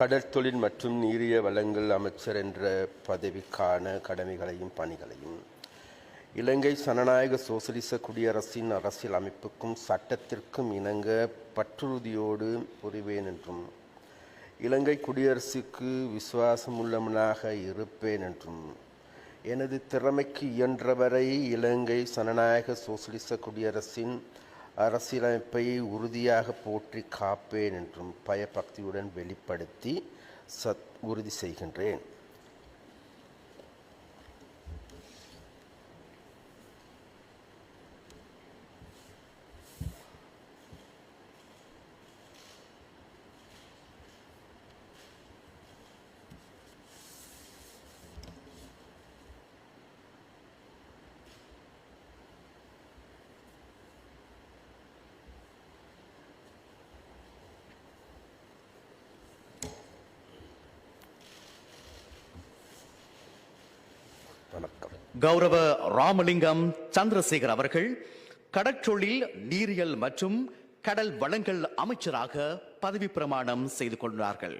கடற்தொழில் மற்றும் நீரிய வளங்கள் அமைச்சர் என்ற பதவிக்கான கடமைகளையும் பணிகளையும் இலங்கை சனநாயக சோசலிச குடியரசின் அரசியல் அமைப்புக்கும் சட்டத்திற்கும் இணங்க பற்றுறுதியோடு புரிவேன் என்றும் இலங்கை குடியரசுக்கு விசுவாசமுள்ளவனாக இருப்பேன் என்றும் எனது திறமைக்கு இயன்றவரை இலங்கை சனநாயக சோசலிச குடியரசின் அரசியலமைப்பை உறுதியாக போற்றி காப்பேன் என்றும் பயபக்தியுடன் வெளிப்படுத்தி சத் உறுதி செய்கின்றேன். வணக்கம். கௌரவ ராமலிங்கம் சந்திரசேகர் அவர்கள் கடற்றொழில் நீரியல் மற்றும் கடல் வளங்கள் அமைச்சராக பதவி பிரமாணம் செய்து கொண்டார்கள்.